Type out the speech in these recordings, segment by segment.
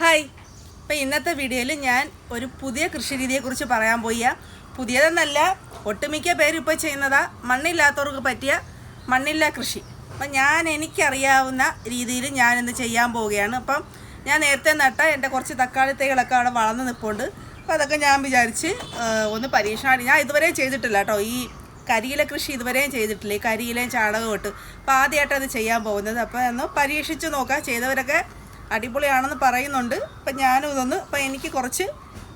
Hi. ഇപ്പം ഇന്നത്തെ വീഡിയോയിൽ ഞാൻ ഒരു പുതിയ കൃഷി രീതിയെക്കുറിച്ച് പറയാൻ പോയ പുതിയതെന്നല്ല ഒട്ടുമിക്ക പേരും ഇപ്പോൾ ചെയ്യുന്നതാ മണ്ണില്ലാത്തവർക്ക് പറ്റിയ മണ്ണില്ല കൃഷി. അപ്പം ഞാൻ എനിക്കറിയാവുന്ന രീതിയിൽ ഞാനിന്ന് ചെയ്യാൻ പോവുകയാണ്. അപ്പം ഞാൻ നേരത്തെ നട്ട എന്റെ കുറച്ച് തക്കാളി തൈകളൊക്കെ അവിടെ വളർന്ന് നിൽപ്പുണ്ട് അപ്പോൾ അതൊക്കെ ഞാൻ വിചാരിച്ച് ഒന്ന് പരീക്ഷണമായിട്ട് ഞാൻ ഇതുവരെ ചെയ്തിട്ടില്ല കേട്ടോ. ഈ കരിയില കൃഷി ഇതുവരെയും ചെയ്തിട്ടില്ല. ഈ കരിയിലയും ചാണകവും ഇട്ട്. അപ്പോൾ ആദ്യമായിട്ടത് ചെയ്യാൻ പോകുന്നത്. അപ്പോൾ ഒന്ന് പരീക്ഷിച്ച് നോക്കാം. ചെയ്തവരൊക്കെ അടിപൊളിയാണെന്ന് പറയുന്നുണ്ട്. അപ്പം ഞാനും ഇതൊന്ന് അപ്പം എനിക്ക് കുറച്ച്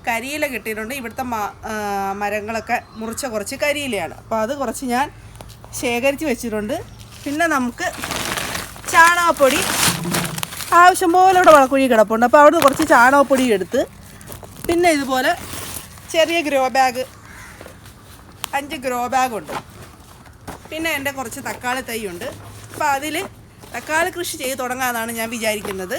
കരിയില കിട്ടിയിട്ടുണ്ട്. ഇവിടുത്തെ മരങ്ങളൊക്കെ മുറിച്ച കുറച്ച് കരിയിലയാണ്. അപ്പോൾ അത് കുറച്ച് ഞാൻ ശേഖരിച്ച് വെച്ചിട്ടുണ്ട്. പിന്നെ നമുക്ക് ചാണകപ്പൊടി ആവശ്യം പോലെ ഇവിടെ വളക്കുഴി കിടപ്പുണ്ട്. അപ്പോൾ അവിടെ കുറച്ച് ചാണകപ്പൊടി എടുത്ത് പിന്നെ ഇതുപോലെ ചെറിയ ഗ്രോ ബാഗ് അഞ്ച് ഗ്രോ ബാഗുണ്ട് പിന്നെ എന്റെ കുറച്ച് തക്കാളി തൈയുണ്ട്. അപ്പോൾ അതിൽ തക്കാളി കൃഷി ചെയ്ത് തുടങ്ങാമെന്നാണ് ഞാൻ വിചാരിക്കുന്നത്.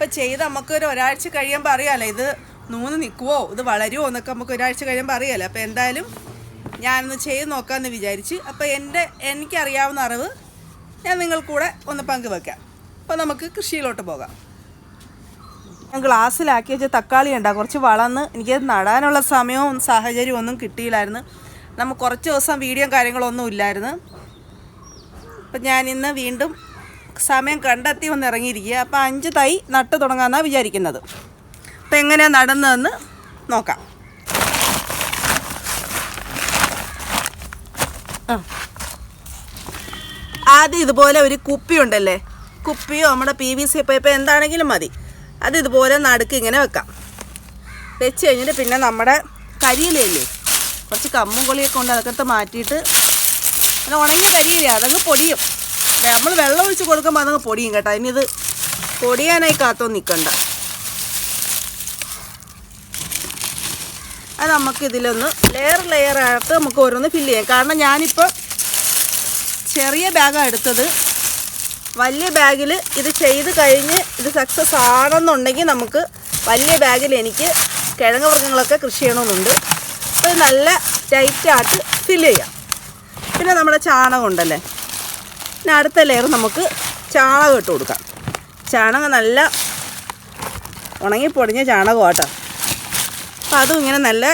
ഇപ്പം ചെയ്ത് നമുക്കൊരു ഒരാഴ്ച കഴിയുമ്പോൾ അറിയാമല്ലോ ഇത് നൂന്ന് നിൽക്കുവോ ഇത് വളരുമോ എന്നൊക്കെ നമുക്ക് ഒരാഴ്ച കഴിയുമ്പോൾ അറിയാമല്ലോ അപ്പോൾ എന്തായാലും ഞാനൊന്ന് ചെയ്ത് നോക്കാമെന്ന് വിചാരിച്ച് അപ്പോൾ എന്റെ എനിക്കറിയാവുന്ന അറിവ് ഞാൻ നിങ്ങൾ കൂടെ ഒന്ന് പങ്കുവെക്കാം. അപ്പോൾ നമുക്ക് കൃഷിയിലോട്ട് പോകാം. ഞാൻ ഗ്ലാസ്സിലാക്കി വെച്ച തക്കാളി ഉണ്ടാ കുറച്ച് വളർന്ന് എനിക്ക് നടാനുള്ള സമയവും സാഹചര്യവും ഒന്നും കിട്ടിയില്ലായിരുന്നു. നമുക്ക് കുറച്ച് ദിവസം വീഡിയോ കാര്യങ്ങളൊന്നും ഇല്ലായിരുന്നു. അപ്പം ഞാനിന്ന് വീണ്ടും സമയം കണ്ടെത്തി ഒന്ന് ഇറങ്ങിയിരിക്കുക അപ്പം അഞ്ച് തൈ നട്ട് തുടങ്ങാമെന്നാണ് വിചാരിക്കുന്നത്. അപ്പം എങ്ങനെയാണ് നടന്നതെന്ന് നോക്കാം. ആദ്യം ഇതുപോലെ ഒരു കുപ്പി ഉണ്ടല്ലേ? കുപ്പിയോ നമ്മുടെ പി വി സി പൈപ്പ് എന്താണെങ്കിലും മതി. അത് ഇതുപോലെ നടുക്ക് ഇങ്ങനെ വെക്കാം. വെച്ച് കഴിഞ്ഞിട്ട് പിന്നെ നമ്മുടെ കരിയിലയില്ലേ? കുറച്ച് കമ്മും കൊളിയൊക്കെ ഉണ്ട് അതൊക്കെ മാറ്റിയിട്ട്. അത് ഉണങ്ങിയ കരിയില അതങ്ങ് പൊടിയും. നമ്മൾ വെള്ളം ഒഴിച്ച് കൊടുക്കുമ്പോൾ അതങ്ങ് പൊടിയും കേട്ടോ. ഇത് പൊടിയാനായി കാത്തൊന്നും നിൽക്കണ്ട അത് നമുക്ക് ഇതിലൊന്ന് ലെയർ ലെയർ ആയിട്ട് നമുക്ക് ഓരോന്ന് ഫില്ല് ചെയ്യാം. കാരണം ഞാനിപ്പോൾ ചെറിയ ബാഗാണ് എടുത്തത്. വലിയ ബാഗിൽ ഇത് ചെയ്ത് കഴിഞ്ഞ് ഇത് സക്സസ് ആണെന്നുണ്ടെങ്കിൽ നമുക്ക് വലിയ ബാഗിൽ എനിക്ക് കിഴങ്ങ് വർഗങ്ങളൊക്കെ കൃഷി ചെയ്യണമെന്നുണ്ട്. ഇത് നല്ല ടൈറ്റായിട്ട് ഫില്ല് ചെയ്യാം. പിന്നെ നമ്മുടെ ചാണകം ഉണ്ടല്ലേ? പിന്നെ അടുത്ത ലെയർ നമുക്ക് ചാണകം ഇട്ട് കൊടുക്കാം. ചാണകം നല്ല ഉണങ്ങി പൊടിഞ്ഞ ചാണകം കേട്ടോ. അപ്പം അതും ഇങ്ങനെ നല്ല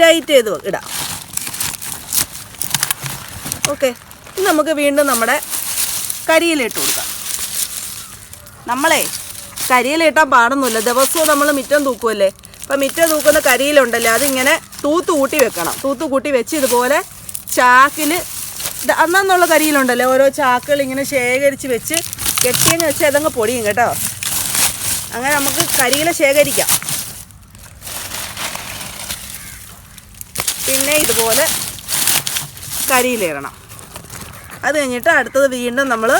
ടൈറ്റ് ചെയ്ത് ഇടാം. ഓക്കെ ഇനി നമുക്ക് വീണ്ടും നമ്മുടെ കരിയിലിട്ട് കൊടുക്കാം. നമ്മളെ കരിയില പാടുന്നില്ല ദിവസവും നമ്മൾ മിറ്റം തൂക്കുമല്ലേ അപ്പം മിറ്റം തൂക്കുന്ന കരിയിലുണ്ടല്ലേ അതിങ്ങനെ തൂത്ത് കൂട്ടി വെക്കണം. തൂത്ത് കൂട്ടി വെച്ച് ഇതുപോലെ ചാക്കിൽ അന്നുള്ള കരിയിലുണ്ടല്ലേ? ഓരോ ചാക്കുകൾ ഇങ്ങനെ ശേഖരിച്ച് വെച്ച് കെട്ടിയെന്ന് വെച്ചാൽ അതങ്ങ് പൊടിയും കേട്ടോ. അങ്ങനെ നമുക്ക് കരിയില ശേഖരിക്കാം. പിന്നെ ഇതുപോലെ കരിയിലിടണം അത് കഴിഞ്ഞിട്ട് അടുത്തത് വീണ്ടും നമ്മൾ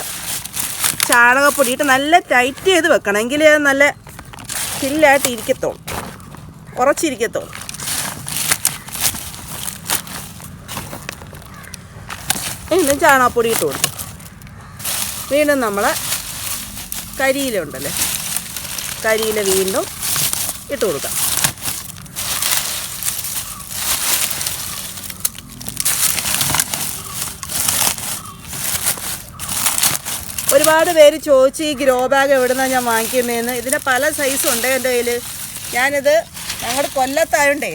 ചാണകപ്പൊടി ഇട്ട് നല്ല ടൈറ്റ് ചെയ്ത് വെക്കണം. എങ്കിലേ നല്ല ചില്ലായിട്ട് ഇരിക്കത്തുള്ളൂ. ഉറച്ചിരിക്കത്തുള്ളൂ. വീണ്ടും ചാണകപ്പൊടി ഇട്ട് കൊടുക്കും വീണ്ടും നമ്മൾ കരിയില ഉണ്ടല്ലേ? കരിയില വീണ്ടും ഇട്ട് കൊടുക്കാം. ഒരുപാട് പേര് ചോദിച്ച് ഈ ഗ്രോ ബാഗ് എവിടെ നിന്നാണ് ഞാൻ വാങ്ങിക്കുന്നതെന്ന്. ഇതിന് പല സൈസും ഉണ്ട് എന്റെ കയ്യിൽ ഞാനിത് ഞങ്ങളുടെ കൊല്ലത്തായോണ്ടേ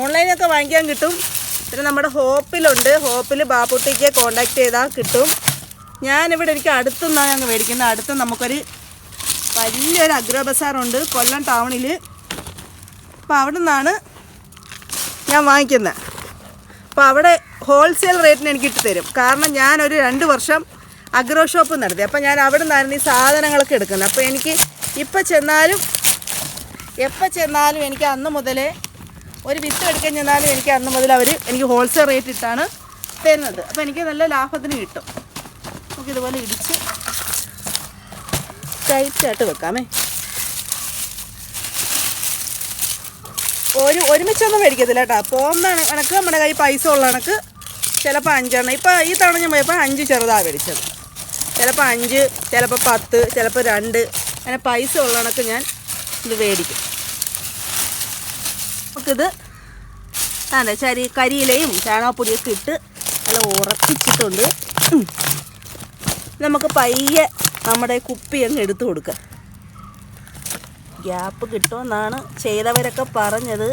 ഓൺലൈനൊക്കെ വാങ്ങിക്കാൻ കിട്ടും. പിന്നെ നമ്മുടെ ഹോപ്പിലുണ്ട്. ഹോപ്പിൽ ബാപ്പുട്ടിക്ക് കോണ്ടാക്ട് ചെയ്താൽ കിട്ടും. ഞാനിവിടെ എനിക്ക് അടുത്തുനിന്നാണ് ഞങ്ങൾ മേടിക്കുന്നത്. അടുത്ത് നമുക്കൊരു വലിയൊരു അഗ്രോ ബസാറുണ്ട് കൊല്ലം ടൗണിൽ അപ്പോൾ അവിടെ നിന്നാണ് ഞാൻ വാങ്ങിക്കുന്നത്. അപ്പോൾ അവിടെ ഹോൾസെയിൽ റേറ്റിന് എനിക്ക് ഇട്ട് തരും കാരണം ഞാനൊരു രണ്ട് വർഷം അഗ്രോ ഷോപ്പ് നടത്തി. അപ്പോൾ ഞാൻ അവിടെ നിന്നായിരുന്നു ഈ സാധനങ്ങളൊക്കെ എടുക്കുന്നത്. അപ്പോൾ എനിക്ക് ഇപ്പം ചെന്നാലും എപ്പോൾ ചെന്നാലും എനിക്ക് അന്ന് മുതലേ ഒരു വിത്ത് എടുക്കാൻ ചെന്നാലും എനിക്ക് അന്ന് മുതൽ അവർ എനിക്ക് ഹോൾസെയിൽ റേറ്റ് ഇട്ടാണ് തരുന്നത്. അപ്പോൾ എനിക്ക് നല്ല ലാഭത്തിന് കിട്ടും. നമുക്ക് ഇതുപോലെ ഇടിച്ച് ടൈറ്റായിട്ട് വെക്കാമേ. ഒരു ഒരുമിച്ചൊന്നും മേടിക്കത്തില്ല കേട്ടോ. പോകുന്ന കണക്ക് നമ്മുടെ കയ്യിൽ പൈസ ഉള്ള കണക്ക് ചിലപ്പോൾ അഞ്ചെണ്ണം. ഇപ്പോൾ ഈ തവണ ഞാൻ പോയപ്പോൾ അഞ്ച് ചെറുതാണ് മേടിച്ചത്. ചിലപ്പോൾ അഞ്ച് ചിലപ്പോൾ പത്ത് ചിലപ്പോൾ രണ്ട്. അങ്ങനെ പൈസ ഉള്ള കണക്ക് ഞാൻ ഇത് മേടിക്കും. നമുക്കിത് അതെ ചരി കരിയിലയും ചാണകപ്പൊടിയൊക്കെ ഇട്ട് നല്ല ഉറപ്പിച്ചിട്ടുണ്ട് നമുക്ക് പയ്യെ നമ്മുടെ കുപ്പി അങ്ങ് എടുത്തു കൊടുക്കുക ഗ്യാപ്പ് കിട്ടുമെന്നാണ് ചെയ്തവരൊക്കെ പറഞ്ഞത്.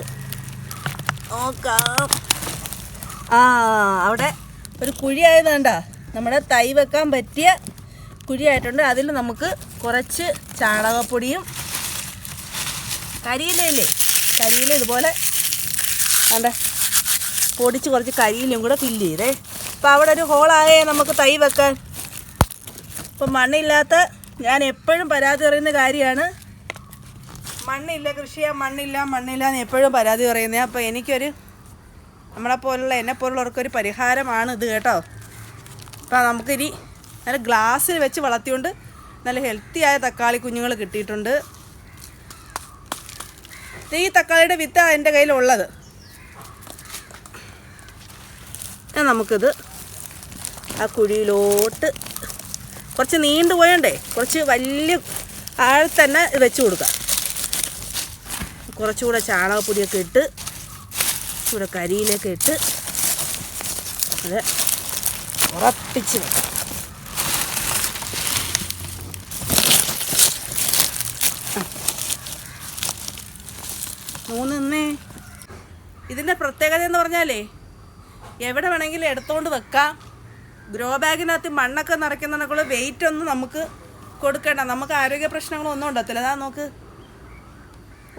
നോക്കാം. ആ അവിടെ ഒരു കുഴി ആയതുകൊണ്ട നമ്മുടെ തൈ വെക്കാൻ പറ്റിയ കുഴിയായിട്ടുണ്ട് അതിൽ നമുക്ക് കുറച്ച് ചാണകപ്പൊടിയും കരിയിലയില്ലേ? കരിയില ഇതുപോലെ കണ്ടേ? പൊടിച്ച് കുറച്ച് കരിയിലും കൂടെ ഫില്ല് ചെയ്തേ. അപ്പം അവിടെ ഒരു ഹോളായേ നമുക്ക് തൈ വെക്കാൻ. ഇപ്പം മണ്ണില്ലാത്ത ഞാൻ എപ്പോഴും പരാതി പറയുന്ന കാര്യമാണ്. മണ്ണില്ല കൃഷി മണ്ണില്ല മണ്ണില്ല എന്ന് എപ്പോഴും പരാതി പറയുന്നത് അപ്പോൾ എനിക്കൊരു നമ്മളെ പോലുള്ള എന്നെ പോലുള്ളവർക്കൊരു പരിഹാരമാണ് ഇത് കേട്ടോ. അപ്പോൾ നമുക്കിനി നല്ല ഗ്ലാസ്സിൽ വെച്ച് വളർത്തിയോണ്ട് നല്ല ഹെൽത്തിയായ തക്കാളി കുഞ്ഞുങ്ങൾ കിട്ടിയിട്ടുണ്ട്. ഈ തക്കാളിയുടെ വിത്ത് എന്റെ കയ്യിലുള്ളത്. ഞാൻ നമുക്കിത് ആ കുഴിയിലോട്ട് കുറച്ച് നീണ്ടു പോയണ്ടേ? കുറച്ച് വലിയ ആഴത്തന്നെ വെച്ച് കൊടുക്കാം. കുറച്ചുകൂടെ ചാണകപ്പൊടിയൊക്കെ ഇട്ട് കൂടെ കരിയിലൊക്കെ ഇട്ട് അത് ഉറപ്പിച്ച് വെക്കാം. മൂന്നേ ഇതിന്റെ പ്രത്യേകത എന്ന് പറഞ്ഞാലേ എവിടെ വേണമെങ്കിലും എടുത്തുകൊണ്ട് വെക്കാം. ഗ്രോ ബാഗിനകത്ത് മണ്ണൊക്കെ നിറയ്ക്കുന്നതിനൊക്കെ വെയിറ്റ് ഒന്നും നമുക്ക് കൊടുക്കേണ്ട. നമുക്ക് ആരോഗ്യ പ്രശ്നങ്ങളൊന്നും ഉണ്ടാകത്തില്ല. അതാ നോക്ക്.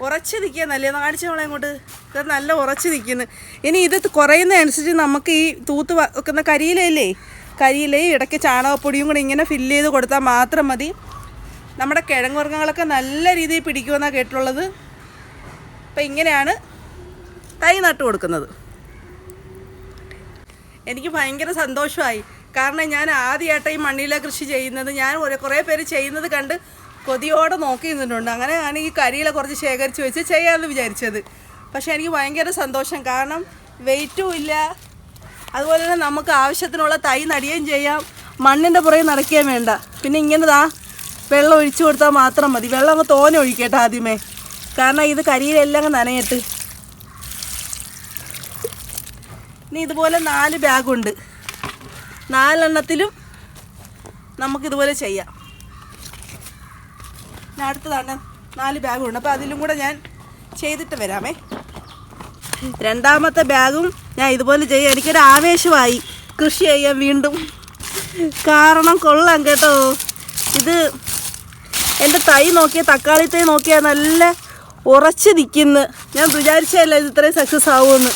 ഉറച്ച് നിൽക്കുക നല്ല കാണിച്ച നമ്മളെ ഇങ്ങോട്ട്. ഇത് നല്ല ഉറച്ച് നിൽക്കുന്നു ഇനി ഇത് കുറയുന്നതനുസരിച്ച് നമുക്ക് ഈ തൂത്ത് വെക്കുന്ന കരിയിലയില്ലേ? കരിയിലയും ഇടയ്ക്ക് ചാണകപ്പൊടിയും കൂടെ ഇങ്ങനെ ഫില്ല് ചെയ്ത് കൊടുത്താൽ മാത്രം മതി. നമ്മുടെ കിഴങ്ങ് വർഗങ്ങളൊക്കെ നല്ല രീതിയിൽ പിടിക്കുമെന്നാണ് കേട്ടിട്ടുള്ളത്. അപ്പം ഇങ്ങനെയാണ് തൈ നട്ടു കൊടുക്കുന്നത്. എനിക്ക് ഭയങ്കര സന്തോഷമായി. കാരണം ഞാൻ ആദ്യമായിട്ട് ഈ മണ്ണിലെ കൃഷി ചെയ്യുന്നത് ഞാൻ ഒരു കുറേ പേര് ചെയ്യുന്നത് കണ്ട് കൊതിയോടെ നോക്കി നിന്നിട്ടുണ്ട്. അങ്ങനെ ഞാൻ ഈ കരിയില കുറച്ച് ശേഖരിച്ച് വെച്ച് ചെയ്യാമെന്ന് വിചാരിച്ചത്. പക്ഷേ എനിക്ക് ഭയങ്കര സന്തോഷം. കാരണം വെയിറ്റും ഇല്ല. അതുപോലെ തന്നെ നമുക്ക് ആവശ്യത്തിനുള്ള തൈ നടുകയും ചെയ്യാം. മണ്ണിന്റെ പുറകെ നടക്കുകയും വേണ്ട. പിന്നെ ഇങ്ങനെ ദാ വെള്ളം ഒഴിച്ചു കൊടുത്താൽ മാത്രം മതി. വെള്ളം അങ്ങ് തോനെ ഒഴിക്കട്ടെ ആദ്യമേ. കാരണം ഇത് കരിയിലെല്ലാം നനയട്ട്. ഇനി ഇതുപോലെ നാല് ബാഗുണ്ട്. നാലെണ്ണത്തിലും നമുക്കിതുപോലെ ചെയ്യാം. ഞാൻ അടുത്തതാണ് നാല് ബാഗുണ്ട്. അപ്പോൾ അതിലും കൂടെ ഞാൻ ചെയ്തിട്ട് വരാമേ. രണ്ടാമത്തെ ബാഗും ഞാൻ ഇതുപോലെ ചെയ്യാം. എനിക്കൊരു ആവേശമായി കൃഷി ചെയ്യാൻ വീണ്ടും. കാരണം കൊള്ളാം കേട്ടോ. ഇത് എന്റെ തൈ നോക്കിയ തക്കാളി തൈ നോക്കിയാൽ നല്ല ഉറച്ച് നിൽക്കുന്നു ഞാൻ വിചാരിച്ചതല്ല ഇത് ഇത്രയും സക്സസ് ആവുമെന്ന്.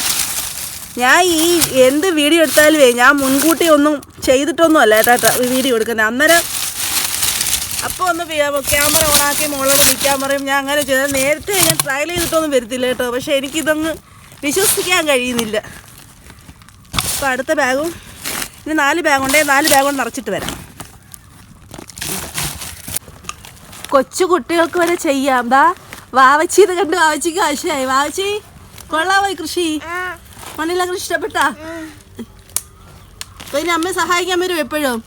ഞാൻ ഈ എന്ത് വീഡിയോ എടുത്താലുമേ ഞാൻ മുൻകൂട്ടി ഒന്നും ചെയ്തിട്ടൊന്നും അല്ല ഏട്ടാ വീഡിയോ എടുക്കുന്നത്. അന്നേരം അപ്പോൾ ഒന്ന് ക്യാമറ ഓണാക്കി മുകളിൽ വിളിക്കാൻ പറയും. ഞാൻ അങ്ങനെ ചെയ്തത് നേരത്തെ ഞാൻ ട്രയൽ ചെയ്തിട്ടൊന്നും വരത്തില്ല കേട്ടോ. പക്ഷേ എനിക്കിതൊന്ന് വിശ്വസിക്കാൻ കഴിയുന്നില്ല. അപ്പോൾ അടുത്ത ബാഗും ഇനി നാല് ബാഗുണ്ടേ നാല് ബാഗ് നിറച്ചിട്ട് വരാം. കൊച്ചു കുട്ടികൾക്ക് വരെ ചെയ്യാം. ദാ വാവച്ചി ഇത് കണ്ട് വാവച്ചിക്ക് ആവശ്യമായി വാവച്ചി കൊള്ളാവോ കൃഷി. മണ്ണിലൊക്കെ കൃഷി ഇഷ്ടപ്പെട്ടാ? പിന്നെ ഇനി അമ്മയെ സഹായിക്കാൻ വരും എപ്പോഴും.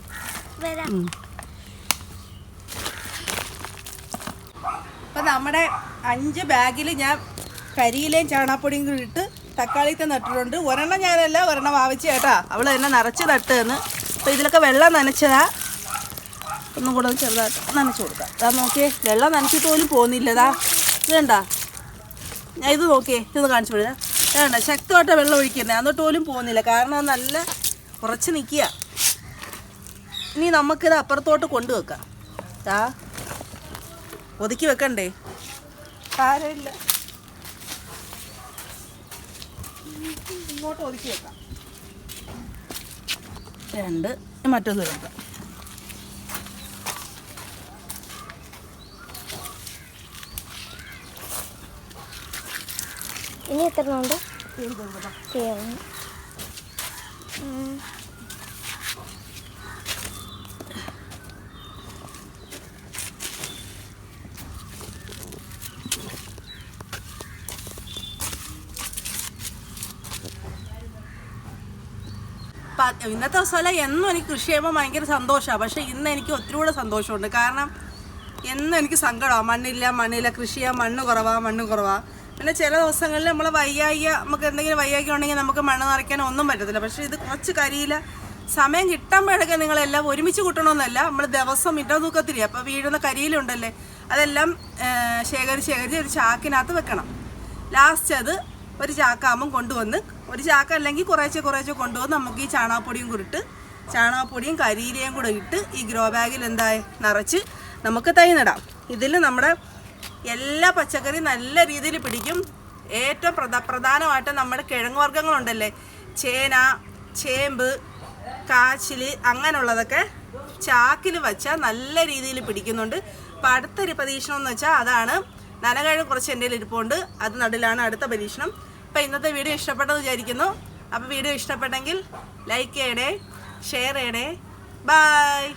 അപ്പൊ അപ്പം നമ്മുടെ അഞ്ച് ബാഗിൽ ഞാൻ കരിയിലയും ചാണാപ്പൊടിയും കൂടി ഇട്ട് തക്കാളിത്തെ നട്ടിട്ടുണ്ട്. ഒരെണ്ണം ഞാനല്ല ഒരെണ്ണം വാവിച്ച കേട്ടാ അവൾ എന്നെ നിറച്ച് നട്ടെന്ന്. അപ്പോൾ ഇതിലൊക്കെ വെള്ളം നനച്ചതാ ഒന്നും കൂടെ ചെറുതായിട്ട് നനച്ചു കൊടുക്കാം. അതാ നോക്കിയേ വെള്ളം നനച്ചിട്ട് പോലും പോകുന്നില്ലതാ കണ്ടാ ഞാൻ ഇത് നോക്കിയേ ഇത് കാണിച്ചു വിടുക വേണ്ട ശക്തമായിട്ട് വെള്ളം ഒഴിക്കുന്നത് എന്നിട്ട് പോലും പോകുന്നില്ല. കാരണം നല്ല ഉറച്ച് നിൽക്കുക. ഇനി നമുക്കിത് അപ്പുറത്തോട്ട് കൊണ്ടുവെക്കാം ആ ഒതുക്കി വെക്കണ്ടേ? സാരമില്ല. ഇങ്ങോട്ട് ഒതുക്കി വെക്കാം. രണ്ട് മറ്റൊന്ന് വെക്കാം ഇനി എത്ര ഉണ്ട് ഇന്നത്തെ ദിവസമല്ല എന്നും എനിക്ക് കൃഷി ചെയ്യുമ്പോൾ ഭയങ്കര സന്തോഷമാണ്. പക്ഷേ ഇന്ന് എനിക്ക് ഒത്തിരി കൂടെ സന്തോഷമുണ്ട്. കാരണം എന്നും എനിക്ക് സങ്കടമാണ്. മണ്ണില്ല മണ്ണില്ല കൃഷി ചെയ്യാൻ മണ്ണ് കുറവാണ് മണ്ണ് കുറവാ. പിന്നെ ചില ദിവസങ്ങളിൽ നമ്മൾ വയ്യായ്ക നമുക്ക് എന്തെങ്കിലും വയ്യായ്ക ഉണ്ടെങ്കിൽ നമുക്ക് മണ്ണ് നിറയ്ക്കാൻ ഒന്നും പറ്റത്തില്ല. പക്ഷേ ഇത് കുറച്ച് കരിയില സമയം കിട്ടുമ്പോഴൊക്കെ നിങ്ങളെല്ലാം ഒരുമിച്ച് കൂട്ടണമെന്നല്ല നമ്മൾ ദിവസം തൂക്കത്തില്ലേ? അപ്പോൾ വീഴുന്ന കരിയിലുണ്ടല്ലേ? അതെല്ലാം ശേഖരിച്ച് ശേഖരിച്ച് ഒരു ചാക്കിനകത്ത് വെക്കണം. ലാസ്റ്റ് അത് ഒരു ചാക്കാകുമ്പം കൊണ്ടുവന്ന് ഒരു ചാക്ക അല്ലെങ്കിൽ കുറേശ്ശെ കുറേശ്ശെ കൊണ്ടുവന്ന് നമുക്ക് ഈ ചാണകപ്പൊടിയും കൂടിട്ട് ചാണകപ്പൊടിയും കരിയിലയും കൂടെ ഇട്ട് ഈ ഗ്രോ ബാഗിൽ എന്തായി? നിറച്ച് നമുക്ക് തൈ നടാം. ഇതിൽ നമ്മുടെ എല്ലാ പച്ചക്കറിയും നല്ല രീതിയിൽ പിടിക്കും. ഏറ്റവും പ്രധ പ്രധാനമായിട്ട് നമ്മുടെ കിഴങ്ങ് വർഗങ്ങളുണ്ടല്ലേ? ചേന ചേമ്പ് കാച്ചിൽ അങ്ങനെയുള്ളതൊക്കെ ചാക്കിൽ വെച്ചാൽ നല്ല രീതിയിൽ പിടിക്കുന്നുണ്ട്. അപ്പം അടുത്തൊരു പരീക്ഷണം എന്ന് വെച്ചാൽ അതാണ് നനകഴിഞ്ഞ് കുറച്ച് എന്റെ ഇരിപ്പുണ്ട്. അത് നടിലാണ് അടുത്ത പരീക്ഷണം. അപ്പം ഇന്നത്തെ വീഡിയോ ഇഷ്ടപ്പെട്ടെന്ന് വിചാരിക്കുന്നു. അപ്പോൾ വീഡിയോ ഇഷ്ടപ്പെട്ടെങ്കിൽ ലൈക്ക് ചെയ്യണേ ഷെയർ ചെയ്യണേ. ബൈ